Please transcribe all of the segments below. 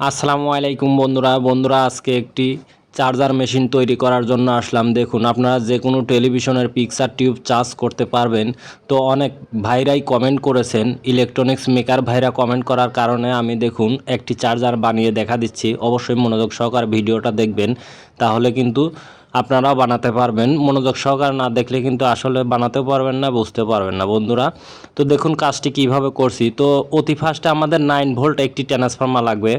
আসসালামু আলাইকুম বন্ধুরা। বন্ধুরা, আজকে একটি চার্জার মেশিন তৈরি করার জন্য আসলাম। দেখুন, আপনারা যে কোনো টেলিভিশনের পিকচার টিউব চার্জ করতে পারবেন। তো অনেক ভাইরাই কমেন্ট করেছেন ইলেকট্রনিক্স মেকার ভাইরা কমেন্ট করার কারণে আমি দেখুন একটি চার্জার বানিয়ে দেখা দিচ্ছি। অবশ্যই মনোযোগ সহকার ভিডিওটা দেখবেন। তাহলে কিন্তু আপনারাও বানাতে পারবেন। মনোযোগ সহকার না দেখলে কিন্তু আসলে বানাতেও পারবেন না বুঝতে পারবেন না, বন্ধুরা। তো দেখুন কাজটি কীভাবে করছি। তো অতি ফার্স্টে আমাদের নাইন ভোল্ট একটি ট্রান্সফর্মার লাগবে।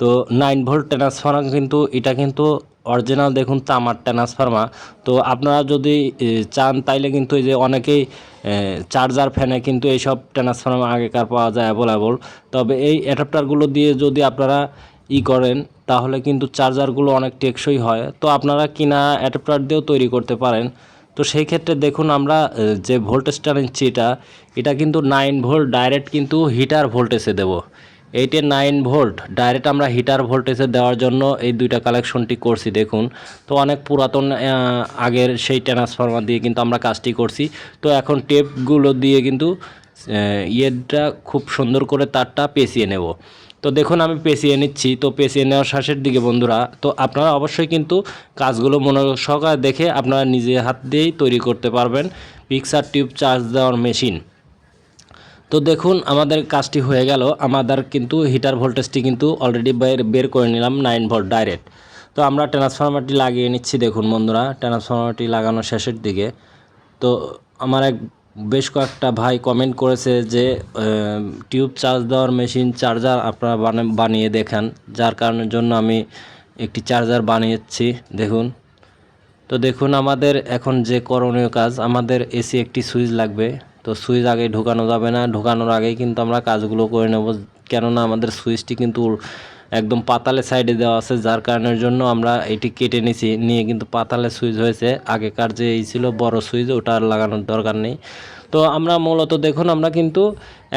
তো নাইন ভোল্ট ট্রান্সফর্মার কিন্তু, এটা কিন্তু অরিজিনাল দেখুন তামার ট্রান্সফর্মার তো আপনারা যদি চান তাইলে কিন্তু এই যে অনেকেই চার্জার ফ্যানে কিন্তু এইসব ট্রান্সফর্মার আগেকার পাওয়া যায় অ্যাভেলেবল তবে এই অ্যাডাপ্টারগুলো দিয়ে যদি আপনারা ই করেন, তাহলে কিন্তু চার্জারগুলো অনেক টেকসই হয়। তো আপনারা কিনা অ্যাডাপ্টার দিয়েও তৈরি করতে পারেন। তো সেই ক্ষেত্রে দেখুন আমরা যে ভোল্টেজটা নিচ্ছি এটা এটা কিন্তু নাইন ভোল্ট ডাইরেক্ট কিন্তু হিটার ভোল্টেজে দেবো। এইটে নাইন ভোল্ট ডাইরেক্ট আমরা হিটার ভোল্টেজে দেওয়ার জন্য এই দুইটা কালেকশনটি করছি, দেখুন। তো অনেক পুরাতন আগের সেই ট্রান্সফর্মার দিয়ে কিন্তু আমরা কাজটি করছি। তো এখন টেপগুলো দিয়ে কিন্তু ইয়েটা খুব সুন্দর করে তারটা পেঁচিয়ে নেব। তো দেখুন, আমি পেঁচিয়ে নিচ্ছি। তো পেঁচিয়ে নেওয়ার শেষের দিকে, বন্ধুরা, তো আপনারা অবশ্যই কিন্তু কাজগুলো মনোযোগ সহকারে দেখে আপনারা নিজে হাত দিয়েই তৈরি করতে পারবেন পিকচার টিউব চার্জ দেওয়ার মেশিন তো দেখুন, আমাদের কাজটি হয়ে গেল। আমাদের কিন্তু হিটার ভোল্টেজটি কিন্তু অলরেডি বের বের করে নিলাম নাইন ভোল্ট ডাইরেক্ট তো আমরা ট্রান্সফরমারটি লাগিয়ে নিচ্ছি, দেখুন, বন্ধুরা ট্রান্সফরমারটি লাগানো শেষের দিকে। তো আমার এক বেশ কয়েকটা ভাই কমেন্ট করেছে যে টিউব চার্জ দেওয়ার মেশিন চার্জার আপনারা বানা- বানিয়ে দেখান। যার কারণের জন্য আমি একটি চার্জার বানিয়েছি, দেখুন। তো দেখুন, আমাদের এখন যে করণীয় কাজ, আমাদের এসি একটি সুইচ লাগবে। তো সুইচ আগে ঢোকানো যাবে না। ঢোকানোর আগেই কিন্তু আমরা কাজগুলো করে নেব। কেননা আমাদের সুইচটি কিন্তু একদম পাতালে সাইডে দেওয়া আছে, যার কারণের জন্য আমরা এটি কেটে নিছি। নিয়ে কিন্তু পাতালে সুইচ হয়েছে। আগেকার যে এই ছিল বড় সুইচ, ওটা আর লাগানোর দরকার নেই। তো আমরা মূলত দেখুন, আমরা কিন্তু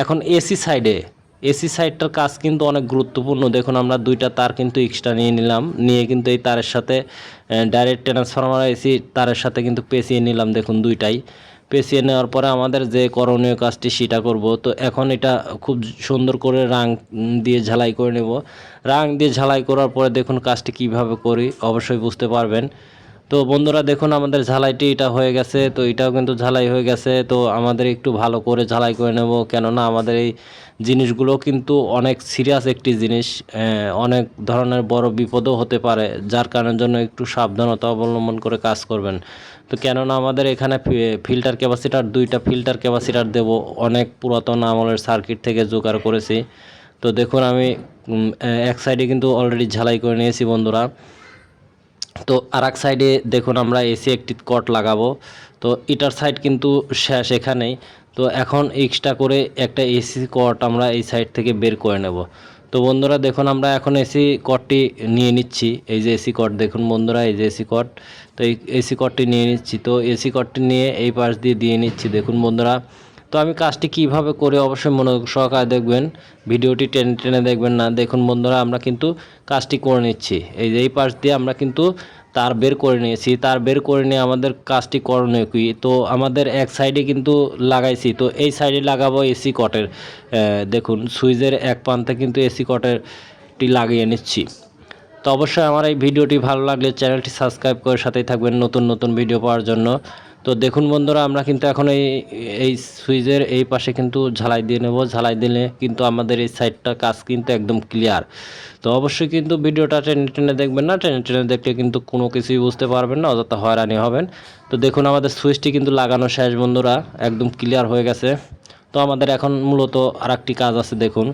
এখন এসি সাইডে এসি সাইডটার কাজ কিন্তু অনেক গুরুত্বপূর্ণ। দেখুন, আমরা দুইটা তার কিন্তু এক্সট্রা নিয়ে নিলাম। নিয়ে কিন্তু এই তারের সাথে ডাইরেক্ট ট্রান্সফরমার এসি তারের সাথে কিন্তু পেঁচিয়ে নিলাম, দেখুন দুইটাই। পেঁচিয়ে নেওয়ার পরে আমাদের যে করণীয় কাজটি সেটা করব। তো এখন এটা খুব সুন্দর করে রাং দিয়ে ঝালাই করে নেব। রাং দিয়ে ঝালাই করার পরে দেখুন কাজটি কীভাবে করি, অবশ্যই বুঝতে পারবেন। তো বন্ধুরা দেখুন, আমাদের ঝালাইটি এটা হয়ে গেছে, তো এটাও কিন্তু ঝালাই হয়ে গেছে, তো আমাদের একটু ভালো করে ঝালাই করে নেব, কেননা আমাদের এই জিনিসগুলো কিন্তু অনেক সিরিয়াস একটি জিনিস অনেক ধরনের বড় বিপদও হতে পারে, যার কারণের জন্য একটু সাবধানতা অবলম্বন করে কাজ করবেন। তো কেননা আমাদের এখানে ফিল্টার ক্যাপাসিটার দুইটা ফিল্টার ক্যাপাসিটার দেব, অনেক পুরাতন আমলের সার্কিট থেকে জোগাড় করেছি। তো দেখুন, আমি এক সাইডে কিন্তু অলরেডি ঝালাই করে নিয়েছি বন্ধুরা। তো আর এক সাইডে দেখুন আমরা এসি একটি কট লাগাবো। তো এটার সাইড কিন্তু শেষ এখানেই। তো এখন এক্সট্রা করে একটা এসি কট আমরা এই সাইড থেকে বের করে নেব। তো বন্ধুরা দেখুন আমরা এখন এসি কটটি নিয়ে নিচ্ছি। এই যে এসি কট দেখুন বন্ধুরা, এই যে এসি কট তো এই এসি কটটি নিয়ে নিচ্ছি। তো এসি কটটি নিয়ে এই পাশ দিয়ে দিয়ে নিচ্ছি। দেখুন বন্ধুরা তো আমি কাজটি কীভাবে করে অবশ্যই মনোযোগ সহকারে দেখবেন। ভিডিওটি টেনে টেনে দেখবেন না। দেখুন বন্ধুরা, আমরা কিন্তু কাজটি করে নিচ্ছি। এই যে এই পাশ দিয়ে আমরা কিন্তু তার বের করে নিয়েছি। তার বের করে নিয়ে আমাদের কাজটি করণীয় কি? তো আমাদের এক সাইডে কিন্তু লাগাইছি। তো এই সাইডে লাগাবো এসি কটের। দেখুন, সুইচের এক প্রান্তে কিন্তু এসি কটের টি লাগিয়ে নিচ্ছি। তো অবশ্যই আমার এই ভিডিওটি ভালো লাগলে চ্যানেলটি সাবস্ক্রাইব করে সাথেই থাকবেন নতুন নতুন ভিডিও পাওয়ার জন্য। তো দেখুন বন্ধুরা, আমরা কিন্তু এখন এই এই সুইচের এই পাশে কিন্তু ঝালাই দিয়ে নেব। ঝালাই দিলে কিন্তু আমাদের এই সাইডটা কাজ কিন্তু একদম ক্লিয়ার। তো অবশ্যই কিন্তু ভিডিওটা টেনে টেনে দেখবেন না, টেনে টেনে দেখলে কিন্তু কোনো কিছুই বুঝতে পারবেন না, অযথা হয়রানি হবেন। তো দেখুন আমাদের সুইচটি কিন্তু লাগানো শেষ বন্ধুরা, একদম ক্লিয়ার হয়ে গেছে। তো আমাদের এখন মূলত আর কাজ আছে দেখুন।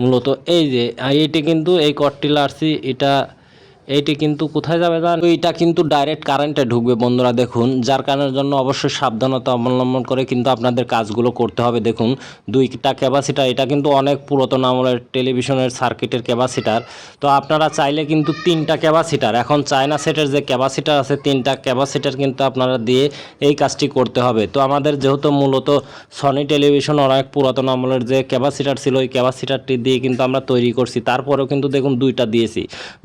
মূলত এই যে এইটি কিন্তু এই কটটি লারছি, এটা এইটি কিন্তু কোথায় যাবে জান? এইটা কিন্তু ডাইরেক্ট কারেন্টে ঢুকবে বন্ধুরা, দেখুন। যার কারণের জন্য অবশ্যই সাবধানতা অবলম্বন করে কিন্তু আপনাদের কাজগুলো করতে হবে। দেখুন, দুইটা ক্যাপাসিটার এটা কিন্তু অনেক পুরাতন আমলের টেলিভিশনের সার্কিটের ক্যাপাসিটার তো আপনারা চাইলে কিন্তু তিনটা ক্যাপাসিটার এখন চায়না সেটের যে ক্যাপাসিটার আছে, তিনটা ক্যাপাসিটার কিন্তু আপনারা দিয়ে এই কাজটি করতে হবে। তো আমাদের যেহেতু মূলত সনি টেলিভিশন অনেক পুরাতন আমলের যে ক্যাপাসিটার ছিল, ওই ক্যাপাসিটারটি দিয়ে কিন্তু আমরা তৈরি করছি। তারপরেও কিন্তু দেখুন, দুইটা দিয়েছি।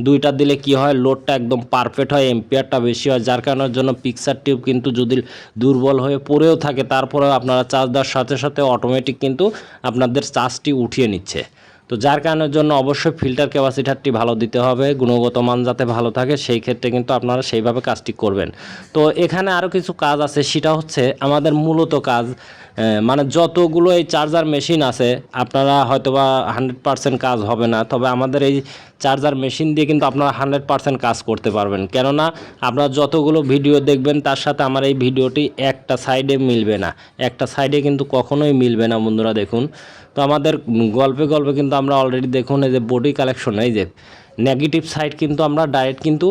দুইটা দিলে কি হয় লোডটা একদম পারফেক্ট হয় এম্পিয়ারটা বেশি হয়, যার কারণের জন্য পিকচার টিউব কিন্তু যদি দুর্বল হয়ে পড়েও থাকে, তারপরেও আপনারা চার্জ দেওয়ার সাথে সাথে অটোমেটিক কিন্তু আপনাদের চার্জটি উঠিয়ে নিচ্ছে। তো যার কারণের জন্য অবশ্যই ফিল্টার ক্যাপাসিটারটি ভালো দিতে হবে, গুণগত মান যাতে ভালো থাকে, সেই ক্ষেত্রে কিন্তু আপনারা সেইভাবে কাজটি করবেন। তো এখানে আরও কিছু কাজ আছে, সেটা হচ্ছে আমাদের মূলত কাজ মানে যতগুলো এই চার্জার মেশিন আছে, আপনারা হয়তোবা হান্ড্রেড পার্সেন্ট কাজ হবে না, তবে আমাদের এই চার্জার মেশিন দিয়ে কিন্তু আপনারা হান্ড্রেড পার্সেন্ট কাজ করতে পারবেন। কেননা আপনারা যতগুলো ভিডিও দেখবেন, তার সাথে আমার এই ভিডিওটি একটা সাইডে মিলবে না। একটা সাইডে কিন্তু কখনোই মিলবে না, বন্ধুরা দেখুন। তো আমাদের গল্পে গল্পে কিন্তু আমরা অলরেডি দেখুন এই যে বডি কালেকশন এই যে নেগেটিভ সাইড কিন্তু আমরা ডাইরেক্ট কিন্তু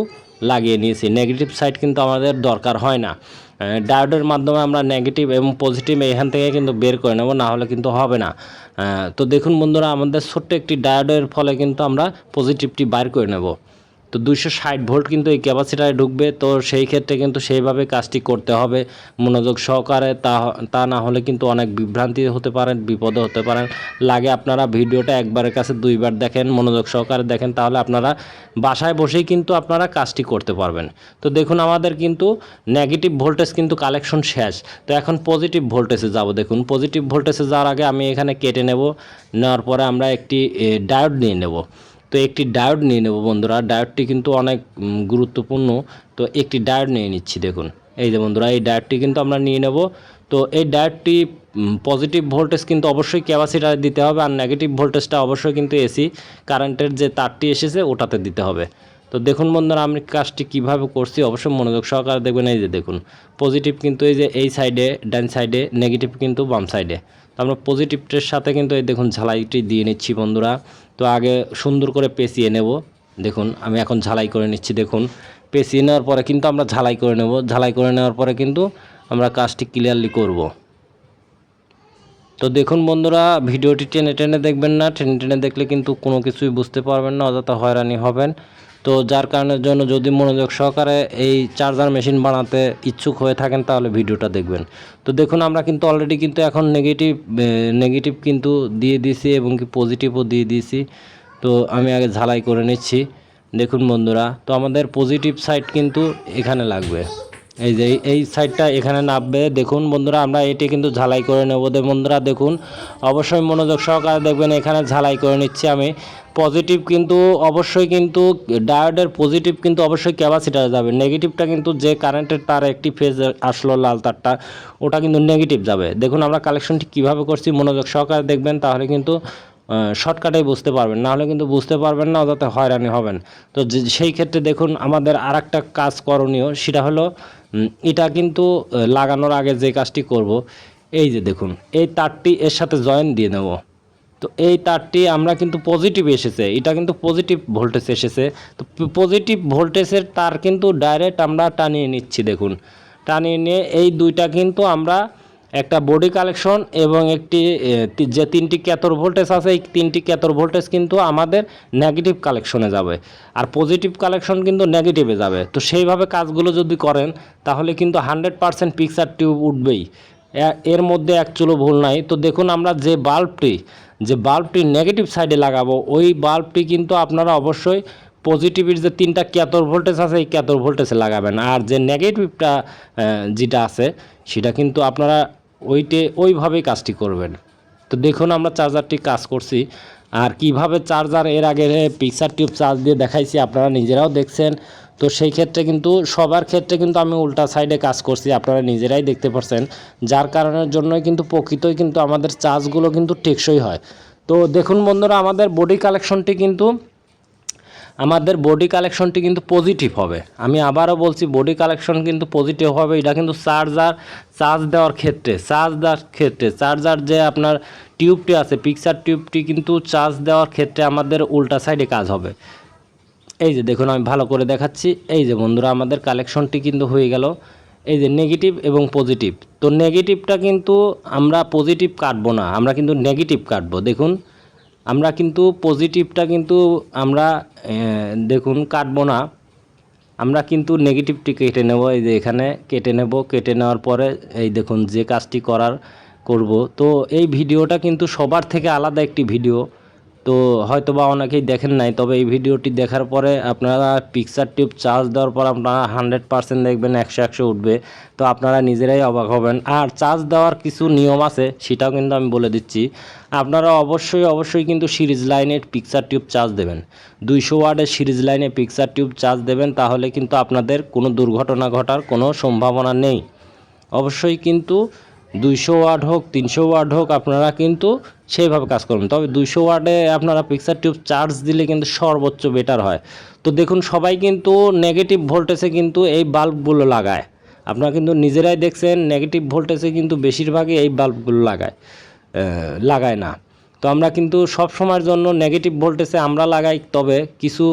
লাগিয়ে নিয়েছি। নেগেটিভ সাইড কিন্তু আমাদের দরকার হয় না। ডায়োডের মাধ্যমে আমরা নেগেটিভ এবং পজিটিভ এখান থেকে কিন্তু বের করে নেব, না হলে কিন্তু হবে না। তো দেখুন বন্ধুরা, আমাদের ছোট্ট একটি ডায়োডের ফলে কিন্তু আমরা পজিটিভটি বাইর করে নেব। তো দুইশো ষাট ভোল্ট কিন্তু এই ক্যাপাসিটারে ঢুকবে, তো সেই ক্ষেত্রে কিন্তু সেইভাবে কাজটি করতে হবে। মনোযোগ সহকারে তা তা না হলে কিন্তু অনেক বিভ্রান্তি হতে পারেন বিপদে হতে পারেন। লাগে আপনারা ভিডিওটা একবারের কাছে দুইবার দেখেন, মনোযোগ সহকারে দেখেন, তাহলে আপনারা বাসায় বসেই কিন্তু আপনারা কাজটি করতে পারবেন। তো দেখুন, আমাদের কিন্তু নেগেটিভ ভোল্টেজ কিন্তু কালেকশন শেষ। তো এখন পজিটিভ ভোল্টেজে যাব। দেখুন পজিটিভ ভোল্টেজে যাওয়ার আগে আমি এখানে কেটে নেব, নেওয়ার পরে আমরা একটি ডায়োড নিয়ে নেব। তো একটি ডায়োড নিয়ে নেব বন্ধুরা। ডায়োডটি কিন্তু অনেক গুরুত্বপূর্ণ। তো একটি ডায়োড নিয়ে নিচ্ছি, দেখুন। এই যে বন্ধুরা, এই ডায়োডটি কিন্তু আমরা নিয়ে নেব। তো এই ডায়োডটি পজিটিভ ভোল্টেজ কিন্তু অবশ্যই ক্যাপাসিটারে দিতে হবে আর নেগেটিভ ভোল্টেজটা অবশ্যই কিন্তু এসি কারেন্টের যে তারটি এসেছে ওটাতে দিতে হবে। তো দেখুন বন্ধুরা, আমি কাজটি কীভাবে করছি অবশ্যই মনোযোগ সহকারে দেখবেন। এই যে দেখুন পজিটিভ কিন্তু এই যে এই সাইডে ডান সাইডে নেগেটিভ কিন্তু বাম সাইডে তো আমরা পজিটিভটার সাথে কিন্তু এই দেখুন ঝালাইটি দিয়ে নিচ্ছি বন্ধুরা। তো আগে সুন্দর করে পেঁচিয়ে নেব। দেখুন, আমি এখন ঝালাই করে নিচ্ছি, দেখুন। পেঁচিয়ে নেওয়ার পরে কিন্তু আমরা ঝালাই করে নেব। ঝালাই করে নেওয়ার পরে কিন্তু আমরা কাজটি ক্লিয়ারলি করব। তো দেখুন বন্ধুরা, ভিডিওটি টেনে টেনে দেখবেন না। টেনে টেনে দেখলে কিন্তু কোনো কিছুই বুঝতে পারবেন না, অযথা হয়রানি হবেন। তো যার কারণের জন্য যদি মনোযোগ সহকারে এই চার্জার মেশিন বানাতে ইচ্ছুক হয়ে থাকেন, তাহলে ভিডিওটা দেখবেন। তো দেখুন, আমরা কিন্তু অলরেডি কিন্তু এখন নেগেটিভ নেগেটিভ কিন্তু দিয়ে দিয়েছি এবং কি পজিটিভও দিয়ে দিয়েছি। তো আমি আগে ঝালাই করে নিচ্ছি। দেখুন বন্ধুরা, তো আমাদের পজিটিভ সাইড কিন্তু এখানে লাগবে। এই যে এই- সাইডটা এখানে নামবে। দেখুন বন্ধুরা, আমরা এটি কিন্তু ঝালাই করে নেব। বন্ধুরা, দেখুন, অবশ্যই মনোযোগ সহকারে দেখবেন, এখানে ঝালাই করে নিচ্ছি আমি। পজিটিভ কিন্তু অবশ্যই কিন্তু, ডায়োডের পজিটিভ কিন্তু অবশ্যই ক্যাপাসিটারে যাবে। নেগেটিভটা কিন্তু যে কারেন্টের তার একটি ফেজ আসলো লাল তারটা, ওটা কিন্তু নেগেটিভ যাবে। দেখুন, আমরা কালেকশনটি কীভাবে করছি, মনোযোগ সহকারে দেখবেন, তাহলে কিন্তু শর্টকাটেই বুঝতে পারবেন। নাহলে কিন্তু বুঝতে পারবেন না, অযথা হয়রানি হবেন। তো সেই ক্ষেত্রে দেখুন, আমাদের আর কাজ করণীয়, সেটা হলো এটা কিন্তু লাগানোর আগে যে কাজটি করব, এই যে দেখুন, এই তারটি এর সাথে জয়েন দিয়ে নেব। তো এই তারটি আমরা কিন্তু পজিটিভ এসেছে, এটা কিন্তু পজিটিভ ভোল্টেজ এসেছে। তো পজিটিভ ভোল্টেজের তার কিন্তু ডাইরেক্ট আমরা টানিয়ে নিচ্ছি, দেখুন। টানিয়ে নিয়ে এই দুইটা কিন্তু আমরা একটা বডি কালেকশন এবং একটি যে তিনটি ক্যাথর ভোল্টেজ আছে, এই তিনটি ক্যাথর ভোল্টেজ কিন্তু আমাদের নেগেটিভ কালেকশনে যাবে। আর পজিটিভ কালেকশন কিন্তু নেগেটিভে যাবে। তো সেইভাবে কাজগুলো যদি করেন, তাহলে কিন্তু হান্ড্রেড পারসেন্ট পিকচার টিউব উঠবেই। এর মধ্যে অ্যাকচুয়ালি ভুল নাই। তো দেখুন আমরা যে বাল্বটি যে বাল্বটি নেগেটিভ সাইডে লাগাবো, ওই বাল্বটি কিন্তু আপনারা অবশ্যই পজিটিভের যে তিনটা ক্যাথর ভোল্টেজ আছে, এই ক্যাথর ভোল্টেজে লাগাবেন। আর যে নেগেটিভটা যেটা আছে, সেটা কিন্তু আপনারা ওইটে ওইভাবেই কাজটি করবেন। তো দেখুন, আমরা চার্জারটি কাজ করছি। আর কীভাবে চার্জার এর আগে পিকচার টিউব চার্জ দিয়ে দেখাইছি, আপনারা নিজেরাও দেখছেন। তো সেই ক্ষেত্রে কিন্তু, সবার ক্ষেত্রে কিন্তু আমি উল্টা সাইডে কাজ করছি, আপনারা নিজেরাই দেখতে পাচ্ছেন যার কারণের জন্যই কিন্তু প্রকৃতই কিন্তু আমাদের চার্জগুলো কিন্তু টেকসই হয়। তো দেখুন বন্ধুরা, আমাদের বডি কালেকশনটি কিন্তু আমাদের বডি কালেকশনটি কিন্তু পজিটিভ হবে। আমি আবারও বলছি বডি কালেকশন কিন্তু পজিটিভ হবে। এটা কিন্তু চার্জার চার্জ দেওয়ার ক্ষেত্রে চার্জ দেওয়ার ক্ষেত্রে চার্জার যে আপনার টিউবটি আছে পিকচার টিউবটি কিন্তু চার্জ দেওয়ার ক্ষেত্রে আমাদের উল্টা সাইডে কাজ হবে। এই যে দেখুন, আমি ভালো করে দেখাচ্ছি। এই যে বন্ধুরা, আমাদের কালেকশনটি কিন্তু হয়ে গেল। এই যে নেগেটিভ এবং পজিটিভ তো নেগেটিভটা কিন্তু আমরা পজিটিভ কাটবো না, আমরা কিন্তু নেগেটিভ কাটবো। দেখুন আমরা কিন্তু পজিটিভটা কিন্তু আমরা দেখুন কাটবো না। আমরা কিন্তু নেগেটিভটি কেটে নেব, এই যে এখানে কেটে নেব। কেটে নেওয়ার পরে এই দেখুন যে কাজটি করার করব। তো এই ভিডিওটা কিন্তু সবার থেকে আলাদা একটি ভিডিও। তো হয়তো বা অনেকেই দেখেন নাই, তবে এই ভিডিওটি দেখার পরে আপনারা পিকচার টিউব চার্জ দেওয়ার পর আপনারা হান্ড্রেড পার্সেন্ট দেখবেন, একশো একশো উঠবে। তো আপনারা নিজেরাই অবাক হবেন। আর চার্জ দেওয়ার কিছু নিয়ম আছে, সেটাও কিন্তু আমি বলে দিচ্ছি। আপনারা অবশ্যই অবশ্যই কিন্তু সিরিজ লাইনের পিকচার টিউব চার্জ দেবেন। দুইশো ওয়ার্ডের সিরিজ লাইনে পিকচার টিউব চার্জ দেবেন, তাহলে কিন্তু আপনাদের কোনো দুর্ঘটনা ঘটার কোনো সম্ভাবনা নেই। অবশ্যই কিন্তু দুইশো ওয়ার্ড হোক, তিনশো ওয়ার্ড হোক, আপনারা কিন্তু সেইভাবে কাজ করবেন। তবে দুইশো ওয়ার্ডে আপনারা পিকচার টিউব চার্জ দিলে কিন্তু সর্বোচ্চ বেটার হয়। তো দেখুন, সবাই কিন্তু নেগেটিভ ভোল্টেজে কিন্তু এই বাল্বগুলো লাগায়। আপনারা কিন্তু নিজেরাই দেখছেন নেগেটিভ ভোল্টেজে কিন্তু বেশিরভাগই এই বাল্বগুলো লাগায় লাগায় না। তো আমরা কিন্তু সব সময়ের জন্য নেগেটিভ ভোল্টেজে আমরা লাগাই, তবে কিছু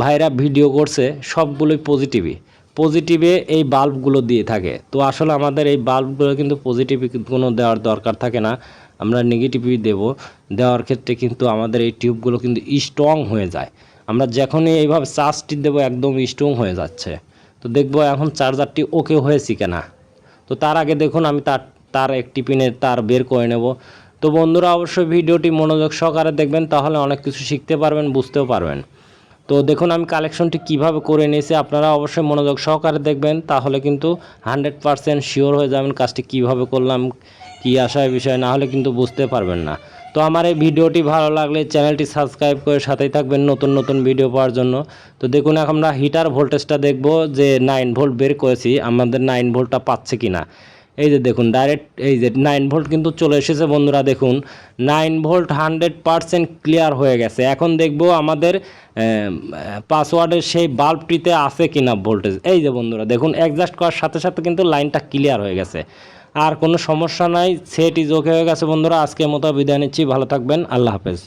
ভাইরা ভিডিও করছে, সবগুলোই পজিটিভই পজিটিভে এই বাল্বগুলো দিয়ে থাকে। তো আসলে আমাদের এই বাল্বগুলো কিন্তু পজিটিভ কোনো দেওয়ার দরকার থাকে না। আমরা নেগেটিভই দেব। দেওয়ার ক্ষেত্রে কিন্তু আমাদের এই টিউবগুলো কিন্তু স্ট্রং হয়ে যায়। আমরা যখনই এইভাবে চার্জটি দেবো একদম স্ট্রং হয়ে যাচ্ছে। তো দেখব এখন চার্জারটি ওকে হয়েছে কিনা। তো তার আগে দেখুন, আমি তার তার একটি পিনের তার বের করে নেব। তো বন্ধুরা, অবশ্যই ভিডিওটি মনোযোগ সহকারে দেখবেন, তাহলে অনেক কিছু শিখতে পারবেন, বুঝতেও পারবেন। তো দেখুন, আমি কালেকশনটি কীভাবে করে নিয়েছি, আপনারা অবশ্যই মনোযোগ সহকারে দেখবেন, তাহলে কিন্তু হান্ড্রেড পারসেন্ট শিওর হয়ে যাবেন কাজটি কীভাবে করলাম, কি আশায় বিষয়, না হলে কিন্তু বুঝতে পারবেন না। তো আমার এই ভিডিওটি ভালো লাগলে চ্যানেলটি সাবস্ক্রাইব করে সাথেই থাকবেন নতুন নতুন ভিডিও পাওয়ার জন্য। তো দেখুন, এখন আমরা হিটার ভোল্টেজটা দেখব যে নাইন ভোল্ট বের করেছি, আমাদের নাইন ভোল্টটা পাচ্ছে কি না এই যে দেখুন ডাইরেক্ট এই যে নাইন ভোল্ট কিন্তু চলে এসেছে বন্ধুরা, দেখুন nine volt hundred percent clear হয়ে গেছে। এখন দেখব আমাদের পাসওয়ার্ডের সেই বাল্বটিতে আছে কিনা ভোল্টেজ এই যে বন্ধুরা, দেখুন অ্যাডজাস্ট করার সাথে সাথে কিন্তু লাইনটা ক্লিয়ার হয়ে গেছে। আর কোনো সমস্যা নাই সেট ইজ ওকে হয়ে গেছে বন্ধুরা, আজকের মতো বিদায় নিচ্ছি, ভালো থাকবেন, আল্লাহ হাফেজ।